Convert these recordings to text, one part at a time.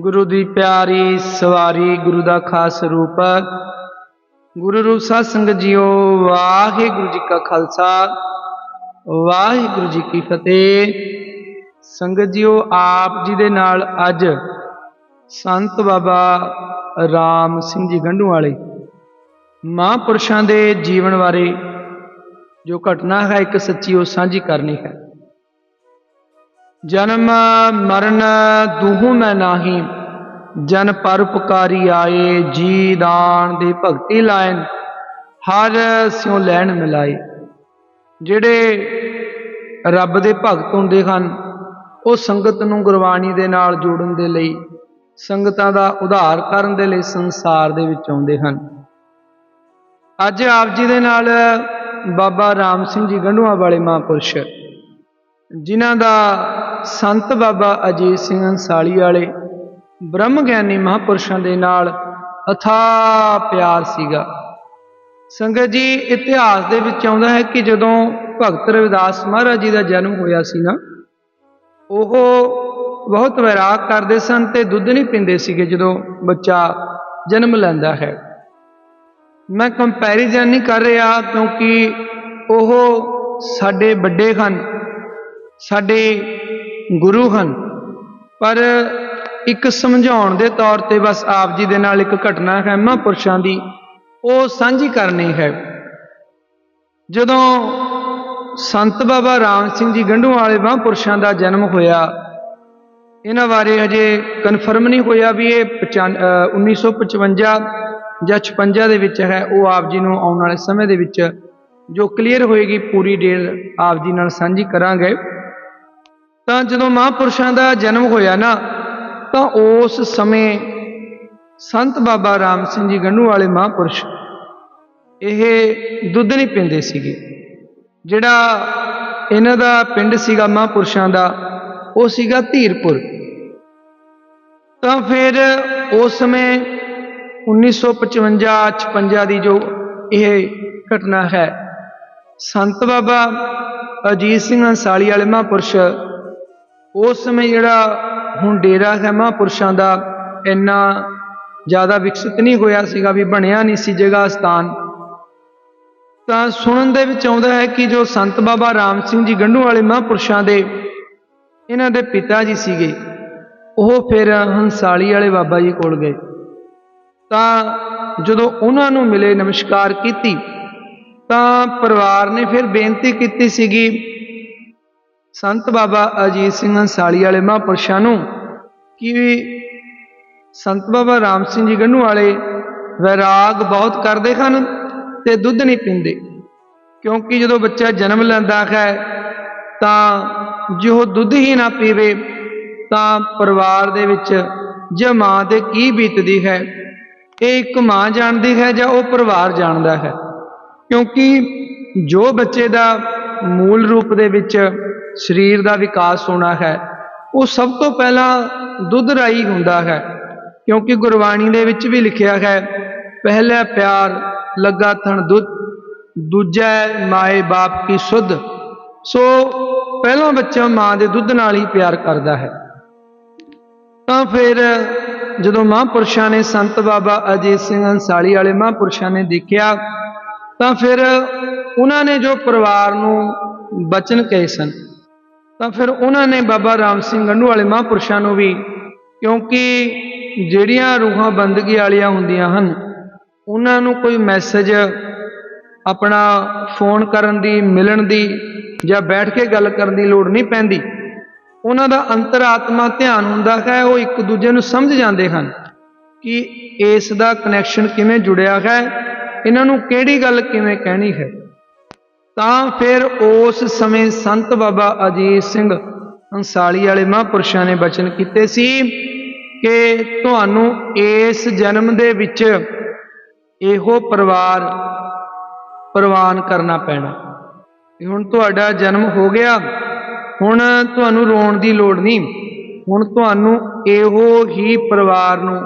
ਗੁਰੂ ਦੀ ਪਿਆਰੀ ਸਵਾਰੀ ਗੁਰੂ ਦਾ ਖਾਸ ਰੂਪ। ਗੁਰੂ ਰੂਪ ਸਾਧ ਸੰਗਤ ਜੀਓ, ਵਾਹਿਗੁਰੂ ਜੀ ਕਾ ਖਾਲਸਾ, ਵਾਹਿਗੁਰੂ ਜੀ ਕੀ ਫਤਿਹ। ਸੰਗਤ ਜੀਓ, ਆਪ ਜੀ ਦੇ ਨਾਲ ਅੱਜ ਸੰਤ ਬਾਬਾ ਰਾਮ ਸਿੰਘ ਜੀ ਗੰਢੂ ਵਾਲੇ ਮਹਾਂਪੁਰਸ਼ਾਂ ਦੇ ਜੀਵਨ ਬਾਰੇ ਜੋ ਘਟਨਾ ਹੈ, ਇੱਕ ਸੱਚੀ ਉਹ ਸਾਂਝੀ ਕਰਨੀ ਹੈ। ਜਨਮ ਮਰਨ ਦੂਹੂ ਮੈਂ ਨਾਹੀ, ਜਨ ਪਰਉਪਕਾਰੀ ਆਏ, ਜੀ ਦਾਨ ਦੀ ਭਗਤੀ ਲਾਇਨ, ਹਰ ਸਿਉ ਲੈਣ ਮਿਲਾਏ। ਜਿਹੜੇ ਰੱਬ ਦੇ ਭਗਤ ਹੁੰਦੇ ਹਨ, ਉਹ ਸੰਗਤ ਨੂੰ ਗੁਰਬਾਣੀ ਦੇ ਨਾਲ ਜੋੜਨ ਦੇ ਲਈ, ਸੰਗਤਾਂ ਦਾ ਉਧਾਰ ਕਰਨ ਦੇ ਲਈ ਸੰਸਾਰ ਦੇ ਵਿੱਚ ਆਉਂਦੇ ਹਨ। ਅੱਜ ਆਪ ਜੀ ਦੇ ਨਾਲ ਬਾਬਾ ਰਾਮ ਸਿੰਘ ਜੀ ਗੰਢੂਆਂ ਵਾਲੇ ਮਹਾਂਪੁਰਸ਼ ਜਿਨ੍ਹਾਂ ਦਾ ਸੰਤ ਬਾਬਾ ਅਜੀਤ ਸਿੰਘ ਅੰਸਾਲੀ ਵਾਲੇ ਬ੍ਰਹਮ ਗਿਆਨੀ ਮਹਾਂਪੁਰਸ਼ਾਂ ਦੇ ਨਾਲ ਅਥਾ ਪਿਆਰ ਸੀਗਾ। ਸੰਗਤ ਜੀ, ਇਤਿਹਾਸ ਦੇ ਵਿੱਚ ਆਉਂਦਾ ਹੈ ਕਿ ਜਦੋਂ ਭਗਤ ਰਵਿਦਾਸ ਮਹਾਰਾਜ ਜੀ ਦਾ ਜਨਮ ਹੋਇਆ ਸੀ ਨਾ, ਉਹ ਬਹੁਤ ਵੈਰਾਗ ਕਰਦੇ ਸਨ ਤੇ ਦੁੱਧ ਨਹੀਂ ਪੀਂਦੇ ਸੀਗੇ ਜਦੋਂ ਬੱਚਾ ਜਨਮ ਲੈਂਦਾ ਹੈ। ਮੈਂ ਕੰਪੈਰੀਜ਼ਨ ਨਹੀਂ ਕਰ ਰਿਹਾ ਕਿਉਂਕਿ ਉਹ ਸਾਡੇ ਵੱਡੇ ਹਨ। ਸਾਡੇ ਗੁਰੂ ਹਨ। ਪਰ ਇੱਕ ਸਮਝਾਉਣ ਦੇ ਤੌਰ ਤੇ ਬਸ ਆਪ ਜੀ ਦੇ ਨਾਲ ਇੱਕ ਘਟਨਾ ਹੈ, ਮਹਾਂਪੁਰਸ਼ਾਂ ਦੀ। ਉਹ ਸਾਂਝੀ ਕਰਨੀ ਹੈ। ਜਦੋਂ ਸੰਤ ਬਾਬਾ ਰਾਮ ਸਿੰਘ ਜੀ ਗੰਢੂ ਵਾਲੇ ਮਹਾਂਪੁਰਸ਼ਾਂ ਦਾ ਜਨਮ ਹੋਇਆ, ਇਹਨਾਂ ਬਾਰੇ ਹਜੇ ਕਨਫਰਮ ਨਹੀਂ ਹੋਇਆ ਵੀ ਇਹ 1955 ਜਾਂ 56 ਦੇ ਵਿੱਚ ਹੈ, ਉਹ ਆਪ ਜੀ ਨੂੰ ਆਉਣ ਵਾਲੇ ਸਮੇਂ ਦੇ ਵਿੱਚ ਜੋ ਕਲੀਅਰ ਹੋਏਗੀ, ਪੂਰੀ ਡੇਟ ਆਪ ਜੀ ਨਾਲ ਸਾਂਝੀ ਕਰਾਂਗੇ। ਤਾਂ ਜਦੋਂ ਮਹਾਂਪੁਰਸ਼ਾਂ ਦਾ ਜਨਮ ਹੋਇਆ ਨਾ, ਤਾਂ ਉਸ ਸਮੇਂ ਸੰਤ ਬਾਬਾ ਰਾਮ ਸਿੰਘ ਜੀ ਗੰਢੂ ਵਾਲੇ ਮਹਾਂਪੁਰਸ਼ ਇਹ ਦੁੱਧ ਨਹੀਂ ਪੀਂਦੇ ਸੀਗੇ। ਜਿਹੜਾ ਇਹਨਾਂ ਦਾ ਪਿੰਡ ਸੀਗਾ ਮਹਾਂਪੁਰਸ਼ਾਂ ਦਾ, ਉਹ ਸੀਗਾ ਧੀਰਪੁਰ। ਤਾਂ ਫਿਰ ਉਸ ਸਮੇਂ 1955 56 ਦੀ ਜੋ ਇਹ ਘਟਨਾ ਹੈ, ਸੰਤ ਬਾਬਾ ਅਜੀਤ ਸਿੰਘ ਅੰਸਾਲੀ ਵਾਲੇ ਮਹਾਂਪੁਰਸ਼ ਉਸ ਸਮੇਂ ਜਿਹੜਾ ਹੁਣ ਡੇਰਾ ਹੈ ਮਹਾਂਪੁਰਸ਼ਾਂ ਦਾ, ਇੰਨਾ ਜ਼ਿਆਦਾ ਵਿਕਸਿਤ ਨਹੀਂ ਹੋਇਆ ਸੀਗਾ ਵੀ ਬਣਿਆ ਨਹੀਂ ਸੀ ਜਗ੍ਹਾ ਸਥਾਨ। ਤਾਂ ਸੁਣਨ ਦੇ ਵਿੱਚ ਆਉਂਦਾ ਹੈ ਕਿ ਜੋ ਸੰਤ ਬਾਬਾ ਰਾਮ ਸਿੰਘ ਜੀ ਗੰਢੂ ਵਾਲੇ ਮਹਾਂਪੁਰਸ਼ਾਂ ਦੇ ਇਹਨਾਂ ਦੇ ਪਿਤਾ ਜੀ ਸੀਗੇ, ਉਹ ਫਿਰ ਹੰਸਾਲੀ ਵਾਲੇ ਬਾਬਾ ਜੀ ਕੋਲ ਗਏ। ਤਾਂ ਜਦੋਂ ਉਹਨਾਂ ਨੂੰ ਮਿਲੇ, ਨਮਸਕਾਰ ਕੀਤੀ, ਤਾਂ ਪਰਿਵਾਰ ਨੇ ਫਿਰ ਬੇਨਤੀ ਕੀਤੀ ਸੀਗੀ ਸੰਤ ਬਾਬਾ ਅਜੀਤ ਸਿੰਘ ਅੰਸਾਲੀ ਵਾਲੇ ਮਹਾਂਪੁਰਸ਼ਾਂ ਨੂੰ ਕਿ ਸੰਤ ਬਾਬਾ ਰਾਮ ਸਿੰਘ ਜੀ ਗੰਨੂ ਵਾਲੇ ਵੈਰਾਗ ਬਹੁਤ ਕਰਦੇ ਹਨ ਤੇ ਦੁੱਧ ਨਹੀਂ ਪੀਂਦੇ। ਕਿਉਂਕਿ ਜਦੋਂ ਬੱਚਾ ਜਨਮ ਲੈਂਦਾ ਹੈ, ਤਾਂ ਜੋ ਦੁੱਧ ਹੀ ਨਾ ਪੀਵੇ, ਤਾਂ ਪਰਿਵਾਰ ਦੇ ਵਿੱਚ ਜੇ ਮਾਂ ਤੇ ਕੀ ਬੀਤਦੀ ਹੈ, ਇਹ ਇੱਕ ਮਾਂ ਜਾਣਦੀ ਹੈ ਜਾਂ ਉਹ ਪਰਿਵਾਰ ਜਾਣਦਾ ਹੈ। ਕਿਉਂਕਿ ਜੋ ਬੱਚੇ ਦਾ ਮੂਲ ਰੂਪ ਦੇ ਵਿੱਚ ਸਰੀਰ ਦਾ ਵਿਕਾਸ ਹੋਣਾ ਹੈ, ਉਹ ਸਭ ਤੋਂ ਪਹਿਲਾਂ ਦੁੱਧ ਰਾਈ ਹੁੰਦਾ ਹੈ, ਕਿਉਂਕਿ ਗੁਰਬਾਣੀ ਦੇ ਵਿੱਚ ਵੀ ਲਿਖਿਆ ਹੈ, ਪਹਿਲਾ ਪਿਆਰ ਲੱਗਾ ਥਣ ਦੁੱਧ, ਦੂਜਾ ਮਾਏ ਬਾਪ ਕੀ ਸੁਧ। ਸੋ ਪਹਿਲਾ ਬੱਚਾ ਮਾਂ ਦੇ ਦੁੱਧ ਨਾਲ ਹੀ ਪਿਆਰ ਕਰਦਾ ਹੈ। ਤਾਂ ਫਿਰ ਜਦੋਂ ਮਹਾਂਪੁਰਸ਼ਾਂ ਨੇ ਸੰਤ ਬਾਬਾ ਅਜੀਤ ਸਿੰਘ ਅੰਸਾਲੀ ਵਾਲੇ ਮਹਾਂਪੁਰਸ਼ਾਂ ਨੇ ਦੇਖਿਆ, ਤਾਂ ਫਿਰ ਉਹਨਾਂ ਨੇ ਜੋ ਪਰਿਵਾਰ ਨੂੰ ਬਚਨ ਕਹੇ ਸਨ ਤਾਂ ਫਿਰ ਉਹਨਾਂ ਨੇ ਬਾਬਾ ਰਾਮ ਸਿੰਘ ਗੰਢੂ ਵਾਲੇ ਮਹਾਂਪੁਰਸ਼ਾਂ ਨੂੰ ਵੀ, ਕਿਉਂਕਿ ਜਿਹੜੀਆਂ ਰੂਹਾਂ ਬੰਦਗੀ ਵਾਲੀਆਂ ਹੁੰਦੀਆਂ ਹਨ, ਉਹਨਾਂ ਨੂੰ ਕੋਈ ਮੈਸੇਜ ਆਪਣਾ ਫੋਨ ਕਰਨ ਦੀ, ਮਿਲਣ ਦੀ ਜਾਂ ਬੈਠ ਕੇ ਗੱਲ ਕਰਨ ਦੀ ਲੋੜ ਨਹੀਂ ਪੈਂਦੀ। ਉਹਨਾਂ ਦਾ ਅੰਤਰਾਤਮਾ ਧਿਆਨ ਹੁੰਦਾ ਹੈ, ਉਹ ਇੱਕ ਦੂਜੇ ਨੂੰ ਸਮਝ ਜਾਂਦੇ ਹਨ ਕਿ ਇਸ ਦਾ ਕਨੈਕਸ਼ਨ ਕਿਵੇਂ ਜੁੜਿਆ ਹੈ, ਇਹਨਾਂ ਨੂੰ ਕਿਹੜੀ ਗੱਲ ਕਿਵੇਂ ਕਹਿਣੀ ਹੈ। ਤਾਂ ਫਿਰ ਉਸ ਸਮੇਂ ਸੰਤ ਬਾਬਾ ਅਜੀਤ ਸਿੰਘ ਅੰਸਾਲੀ ਵਾਲੇ ਮਹਾਂਪੁਰਸ਼ਾਂ ਨੇ ਬਚਨ ਕੀਤੇ ਸੀ ਕਿ ਤੁਹਾਨੂੰ ਇਸ ਜਨਮ ਦੇ ਵਿੱਚ ਇਹੋ ਪਰਿਵਾਰ ਪ੍ਰਵਾਨ ਕਰਨਾ ਪੈਣਾ। ਹੁਣ ਤੁਹਾਡਾ ਜਨਮ ਹੋ ਗਿਆ, ਹੁਣ ਤੁਹਾਨੂੰ ਰੋਣ ਦੀ ਲੋੜ ਨਹੀਂ, ਹੁਣ ਤੁਹਾਨੂੰ ਇਹੋ ਹੀ ਪਰਿਵਾਰ ਨੂੰ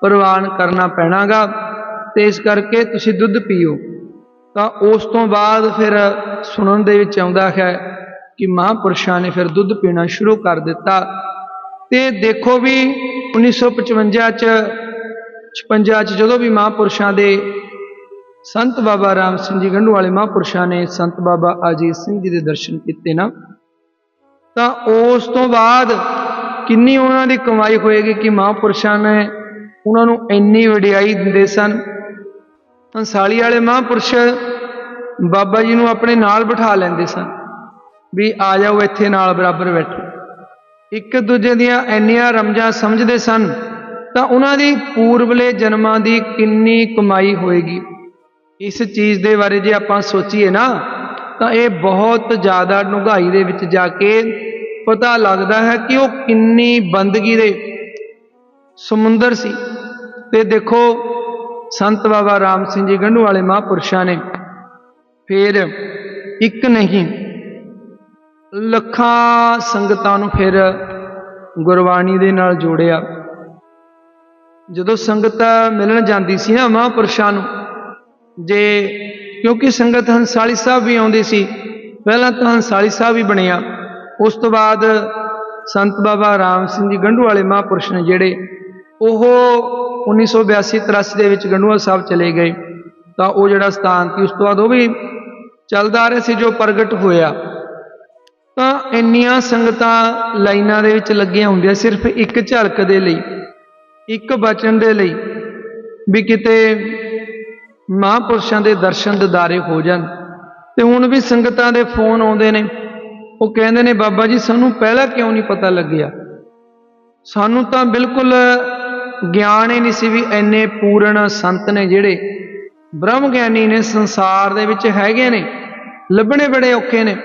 ਪ੍ਰਵਾਨ ਕਰਨਾ ਪੈਣਾਗਾ, ਤੇ ਇਸ ਕਰਕੇ ਤੁਸੀਂ ਦੁੱਧ ਪੀਓ। ਤਾਂ ਉਸ ਤੋਂ ਬਾਅਦ ਫਿਰ ਸੁਣਨ ਦੇ ਵਿੱਚ ਆਉਂਦਾ ਹੈ ਕਿ ਮਹਾਂਪੁਰਸ਼ਾਂ ਨੇ ਫਿਰ ਦੁੱਧ ਪੀਣਾ ਸ਼ੁਰੂ ਕਰ ਦਿੱਤਾ। ਤੇ ਦੇਖੋ ਵੀ 1955 ਚ 56 ਚ ਜਦੋਂ ਵੀ ਮਹਾਂਪੁਰਸ਼ਾਂ ਦੇ ਸੰਤ ਬਾਬਾ ਰਾਮ ਸਿੰਘ ਜੀ, ਗੰਢੂ ਵਾਲੇ ਮਹਾਂਪੁਰਸ਼ਾਂ ਨੇ ਸੰਤ ਬਾਬਾ ਅਜੀਤ ਸਿੰਘ ਜੀ ਦੇ ਦਰਸ਼ਨ ਕੀਤੇ ਨਾ, ਤਾਂ ਉਸ ਤੋਂ ਬਾਅਦ ਕਿੰਨੀ ਉਹਨਾਂ ਦੀ ਕਮਾਈ ਹੋਏਗੀ ਕਿ ਮਹਾਂਪੁਰਸ਼ਾਂ ਨੇ ਉਹਨਾਂ ਨੂੰ ਇੰਨੀ ਵਡਿਆਈ ਦਿੰਦੇ ਸਨ ਹੰਸਾਲੀ ਵਾਲੇ ਮਹਾਂਪੁਰਸ਼ ਬਾਬਾ ਜੀ ਨੂੰ ਆਪਣੇ ਨਾਲ ਬਿਠਾ ਲੈਂਦੇ ਸਨ ਵੀ ਆ ਜਾਓ ਇੱਥੇ ਨਾਲ ਬਰਾਬਰ ਬੈਠੋ। ਇੱਕ ਦੂਜੇ ਦੀਆਂ ਇੰਨੀਆਂ ਰਮਜਾਂ ਸਮਝਦੇ ਸਨ ਤਾਂ ਉਹਨਾਂ ਦੀ ਪੂਰਬਲੇ ਜਨਮਾਂ ਦੀ ਕਿੰਨੀ ਕਮਾਈ ਹੋਏਗੀ। ਇਸ ਚੀਜ਼ ਦੇ ਬਾਰੇ ਜੇ ਆਪਾਂ ਸੋਚੀਏ ਨਾ, ਤਾਂ ਇਹ ਬਹੁਤ ਜ਼ਿਆਦਾ ਡੂੰਘਾਈ ਦੇ ਵਿੱਚ ਜਾ ਕੇ ਪਤਾ ਲੱਗਦਾ ਹੈ ਕਿ ਉਹ ਕਿੰਨੀ ਬੰਦਗੀ ਦੇ ਸਮੁੰਦਰ ਸੀ। ਤੇ ਦੇਖੋ ਸੰਤ ਬਾਬਾ ਰਾਮ ਸਿੰਘ ਜੀ ਗੰਢੂ ਵਾਲੇ ਮਹਾਂਪੁਰਸ਼ਾਂ ਨੇ ਫਿਰ ਇੱਕ ਨਹੀਂ, ਲੱਖਾਂ ਸੰਗਤਾਂ ਨੂੰ ਫਿਰ ਗੁਰਬਾਣੀ ਦੇ ਨਾਲ ਜੋੜਿਆ। ਜਦੋਂ ਸੰਗਤ ਮਿਲਣ ਜਾਂਦੀ ਸੀ ਨਾ ਮਹਾਂਪੁਰਸ਼ਾਂ ਨੂੰ, ਜੇ ਕਿਉਂਕਿ ਸੰਗਤ ਹੰਸਾਲੀ ਸਾਹਿਬ ਵੀ ਆਉਂਦੀ ਸੀ, ਪਹਿਲਾਂ ਤਾਂ ਹੰਸਾਲੀ ਸਾਹਿਬ ਹੀ ਬਣਿਆ। ਉਸ ਤੋਂ ਬਾਅਦ ਸੰਤ ਬਾਬਾ ਰਾਮ ਸਿੰਘ ਜੀ ਗੰਢੂ ਵਾਲੇ ਮਹਾਂਪੁਰਸ਼ ਨੇ ਜਿਹੜੇ, ਉਹ 1982 83 ਦੇ ਵਿੱਚ ਗੰਢੂਆ ਸਾਹਿਬ ਚਲੇ ਗਏ। ਤਾਂ ਉਹ ਜਿਹੜਾ ਸਥਾਨ ਸੀ, ਉਸ ਤੋਂ ਬਾਅਦ ਉਹ ਵੀ ਚੱਲਦਾ ਆ ਰਿਹਾ ਸੀ, ਜੋ ਪ੍ਰਗਟ ਹੋਇਆ। ਤਾਂ ਇੰਨੀਆਂ ਸੰਗਤਾਂ ਲਾਈਨਾਂ ਦੇ ਵਿੱਚ ਲੱਗੀਆਂ ਹੁੰਦੀਆਂ, ਸਿਰਫ ਇੱਕ ਝਲਕ ਦੇ ਲਈ, ਇੱਕ ਬਚਨ ਦੇ ਲਈ, ਵੀ ਕਿਤੇ ਮਹਾਂਪੁਰਸ਼ਾਂ ਦੇ ਦਰਸ਼ਨ ਦਿਦਾਰੇ ਹੋ ਜਾਣ। ਤੇ ਹੁਣ ਵੀ ਸੰਗਤਾਂ ਦੇ ਫੋਨ ਆਉਂਦੇ ਨੇ। ਉਹ ਕਹਿੰਦੇ ਨੇ, ਬਾਬਾ ਜੀ, ਸਾਨੂੰ ਪਹਿਲਾਂ ਕਿਉਂ ਨਹੀਂ ਪਤਾ ਲੱਗਿਆ? ਸਾਨੂੰ ਤਾਂ ਬਿਲਕੁਲ ਗਿਆਨ ਹੀ ਨਹੀਂ ਸੀ ਵੀ ਐਨੇ ਪੂਰਨ ਸੰਤ ਨੇ ਜਿਹੜੇ। ਬ੍ਰਹਮ ਗਿਆਨੀ ਨੇ ਸੰਸਾਰ ਦੇ ਵਿੱਚ ਹੈਗੇ ਨੇ, ਲੱਭਣੇ ਬੜੇ ਔਖੇ ਨੇ।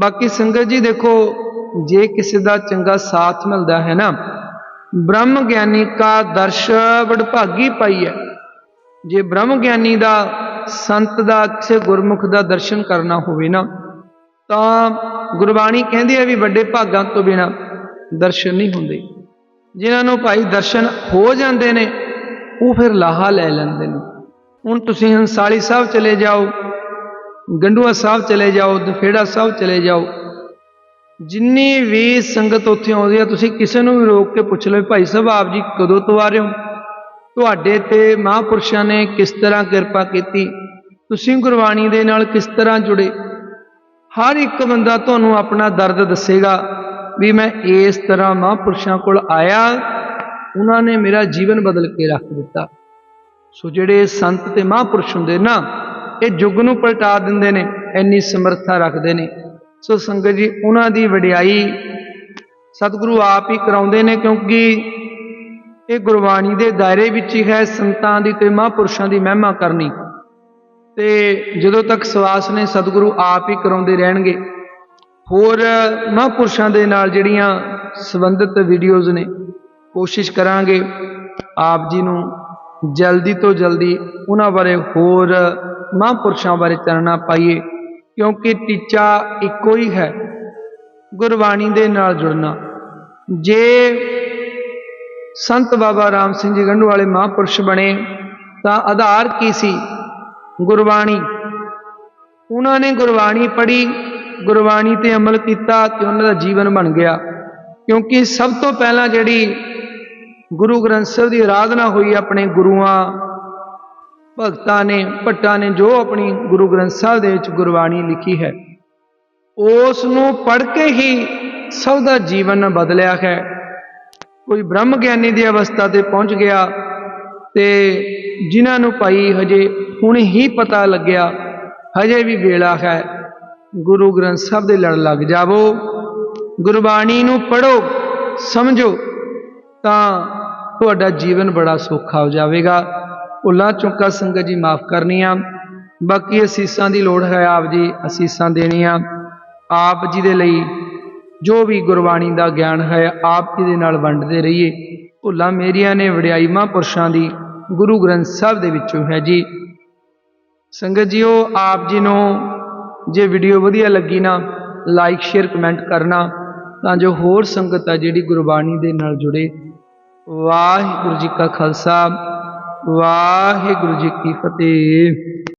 ਬਾਕੀ ਸੰਗਤ ਜੀ ਦੇਖੋ, ਜੇ ਕਿਸੇ ਦਾ ਚੰਗਾ ਸਾਥ ਮਿਲਦਾ ਹੈ ਨਾ, ਬ੍ਰਹਮ ਗਿਆਨੀ ਕਾ ਦਰਸ਼ ਵਡਭਾਗੀ ਪਾਈ ਹੈ। ਜੇ ਬ੍ਰਹਮ ਗਿਆਨੀ ਦਾ ਸੰਤ ਦਾ ਕਿਸੇ ਗੁਰਮੁਖ ਦਾ ਦਰਸ਼ਨ ਕਰਨਾ ਹੋਵੇ ਨਾ, ਤਾਂ ਗੁਰਬਾਣੀ ਕਹਿੰਦੀ ਹੈ ਵੀ ਵੱਡੇ ਭਾਗਾਂ ਤੋਂ ਬਿਨਾ ਦਰਸ਼ਨ ਨਹੀਂ ਹੁੰਦੇ। ਜਿਨ੍ਹਾਂ ਨੂੰ ਭਾਈ ਦਰਸ਼ਨ ਹੋ ਜਾਂਦੇ ਨੇ, ਉਹ ਫਿਰ ਲਾਹਾ ਲੈ ਲੈਂਦੇ ਨੇ। ਹੁਣ ਤੁਸੀਂ ਹੰਸਾਲੀ ਸਾਹਿਬ ਚਲੇ ਜਾਓ, ਗੰਡੂਆ ਸਾਹਿਬ ਚਲੇ ਜਾਓ, ਦਫੇੜਾ ਸਾਹਿਬ ਚਲੇ ਜਾਓ। ਜਿੰਨੀ ਵੀ ਸੰਗਤ ਉੱਥੇ ਆਉਂਦੀ ਆ, ਤੁਸੀਂ ਕਿਸੇ ਨੂੰ ਵੀ ਰੋਕ ਕੇ ਪੁੱਛ ਲਓ ਭਾਈ ਸਾਹਿਬ, ਆਪ ਜੀ ਕਦੋਂ ਤੋਂ ਆ ਰਹੇ ਹੋ? ਤੁਹਾਡੇ ਤੇ ਮਹਾਂਪੁਰਸ਼ਾਂ ਨੇ ਕਿਸ ਤਰ੍ਹਾਂ ਕਿਰਪਾ ਕੀਤੀ? ਤੁਸੀਂ ਗੁਰਬਾਣੀ ਦੇ ਨਾਲ ਕਿਸ ਤਰ੍ਹਾਂ ਜੁੜੇ? ਹਰ ਇੱਕ ਬੰਦਾ ਤੁਹਾਨੂੰ ਆਪਣਾ ਦਰਦ ਦੱਸੇਗਾ। ਵੀ ਮੈਂ ਇਸ ਤਰ੍ਹਾਂ ਮਹਾਂਪੁਰਸ਼ਾਂ ਕੋਲ ਆਇਆ, ਉਹਨਾਂ ਨੇ ਮੇਰਾ ਜੀਵਨ ਬਦਲ ਕੇ ਰੱਖ ਦਿੱਤਾ। ਸੋ ਜਿਹੜੇ ਸੰਤ ਤੇ ਮਹਾਂਪੁਰਸ਼ ਹੁੰਦੇ ਨਾ, ਇਹ ਯੁੱਗ ਨੂੰ ਪਲਟਾ ਦਿੰਦੇ ਨੇ, ਇੰਨੀ ਸਮਰੱਥਾ ਰੱਖਦੇ ਨੇ। ਸੋ ਸੰਗਤ ਜੀ, ਉਹਨਾਂ ਦੀ ਵਡਿਆਈ ਸਤਿਗੁਰੂ ਆਪ ਹੀ ਕਰਾਉਂਦੇ ਨੇ, ਕਿਉਂਕਿ ਇਹ ਗੁਰਬਾਣੀ ਦੇ ਦਾਇਰੇ ਵਿੱਚ ਹੀ ਹੈ ਸੰਤਾਂ ਦੀ ਤੇ ਮਹਾਂਪੁਰਸ਼ਾਂ ਦੀ ਮਹਿਮਾ ਕਰਨੀ। ਤੇ ਜਦੋਂ ਤੱਕ ਸਵਾਸ ਨੇ, ਸਤਿਗੁਰੂ ਆਪ ਹੀ ਕਰਾਉਂਦੇ ਰਹਿਣਗੇ। ਹੋਰ ਮਹਾਂਪੁਰਸ਼ਾਂ ਦੇ ਨਾਲ ਜਿਹੜੀਆਂ ਸੰਬੰਧਿਤ ਵੀਡੀਓਜ਼ ਨੇ, ਕੋਸ਼ਿਸ਼ ਕਰਾਂਗੇ ਆਪ ਜੀ ਨੂੰ ਜਲਦੀ ਤੋਂ ਜਲਦੀ ਉਹਨਾਂ ਬਾਰੇ ਹੋਰ ਮਹਾਂਪੁਰਸ਼ਾਂ ਬਾਰੇ ਚਾਨਣਾ ਪਾਈਏ, ਕਿਉਂਕਿ ਟੀਚਾ ਇੱਕੋ ਹੀ ਹੈ, ਗੁਰਬਾਣੀ ਦੇ ਨਾਲ ਜੁੜਨਾ। ਜੇ ਸੰਤ ਬਾਬਾ ਰਾਮ ਸਿੰਘ ਜੀ ਗੰਢੂ ਵਾਲੇ ਮਹਾਂਪੁਰਸ਼ ਬਣੇ, ਤਾਂ ਆਧਾਰ ਕੀ ਸੀ? ਗੁਰਬਾਣੀ। ਉਹਨਾਂ ਨੇ ਗੁਰਬਾਣੀ ਪੜ੍ਹੀ ਗੁਰਬਾਣੀ ਤੇ ਅਮਲ ਕੀਤਾ ਤੇ ਉਹਨਾਂ ਦਾ ਜੀਵਨ ਬਣ ਗਿਆ। ਕਿਉਂਕਿ ਸਭ ਤੋਂ ਪਹਿਲਾਂ ਜਿਹੜੀ ਗੁਰੂ ਗ੍ਰੰਥ ਸਾਹਿਬ ਦੀ ਆਰਾਧਨਾ ਹੋਈ, ਆਪਣੇ ਗੁਰੂਆਂ, ਭਗਤਾਂ ਨੇ, ਭੱਟਾਂ ਨੇ ਜੋ ਆਪਣੀ ਗੁਰੂ ਗ੍ਰੰਥ ਸਾਹਿਬ ਦੇ ਵਿੱਚ ਗੁਰਬਾਣੀ ਲਿਖੀ ਹੈ ਉਸ ਨੂੰ ਪੜ੍ਹ ਕੇ ਹੀ ਸਭ ਦਾ ਜੀਵਨ ਬਦਲਿਆ ਹੈ। ਕੋਈ ਬ੍ਰਹਮ ਗਿਆਨੀ ਦੀ ਅਵਸਥਾ ਤੇ ਪਹੁੰਚ ਗਿਆ ਤੇ ਜਿਨ੍ਹਾਂ ਨੂੰ ਭਾਈ ਹਜੇ ਹੁਣ ਹੀ ਪਤਾ ਲੱਗਿਆ, ਹਜੇ ਵੀ ਵੇਲਾ ਹੈ। ਗੁਰੂ ਗ੍ਰੰਥ ਸਾਹਿਬ ਦੇ ਲੜ ਲੱਗ ਜਾਵੋ। ਗੁਰਬਾਣੀ ਨੂੰ ਪੜੋ ਸਮਝੋ, ਤਾਂ ਤੁਹਾਡਾ ਜੀਵਨ ਬੜਾ ਸੌਖਾ ਹੋ ਜਾਵੇਗਾ। ਭੁੱਲਾਂ ਚੁੱਕਾ ਸੰਗਤ ਜੀ ਮਾਫ ਕਰਨੀਆਂ। ਬਾਕੀ ਅਸੀਸਾਂ ਦੀ ਲੋੜ ਹੈ ਆਪ ਜੀ ਅਸੀਸਾਂ ਦੇਣੀਆਂ। ਆਪ ਜੀ ਦੇ ਲਈ ਜੋ ਵੀ ਗੁਰਬਾਣੀ ਦਾ ਗਿਆਨ ਹੈ, ਆਪ ਜੀ ਦੇ ਨਾਲ ਵੰਡਦੇ ਰਹੀਏ। ਭੁੱਲਾਂ ਮੇਰੀਆਂ ਨੇ, ਵਡਿਆਈ ਮਹਾਂਪੁਰਸ਼ਾਂ ਦੀ ਗੁਰੂ ਗ੍ਰੰਥ ਸਾਹਿਬ ਦੇ ਵਿੱਚੋਂ ਹੈ ਜੀ। ਸੰਗਤ ਜੀਓ, ਆਪ ਜੀ ਨੂੰ ਜੇ ਵੀਡੀਓ ਵਧੀਆ ਲੱਗੀ ਨਾ ਲਾਈਕ ਸ਼ੇਅਰ ਕਮੈਂਟ ਕਰਨਾ, ਤਾਂ ਜੋ ਹੋਰ ਸੰਗਤ ਆ ਜਿਹੜੀ ਗੁਰਬਾਣੀ ਦੇ ਨਾਲ ਜੁੜੇ। ਵਾਹਿਗੁਰੂ ਜੀ ਕਾ ਖਾਲਸਾ, ਵਾਹਿਗੁਰੂ ਜੀ ਕੀ ਫਤਿਹ।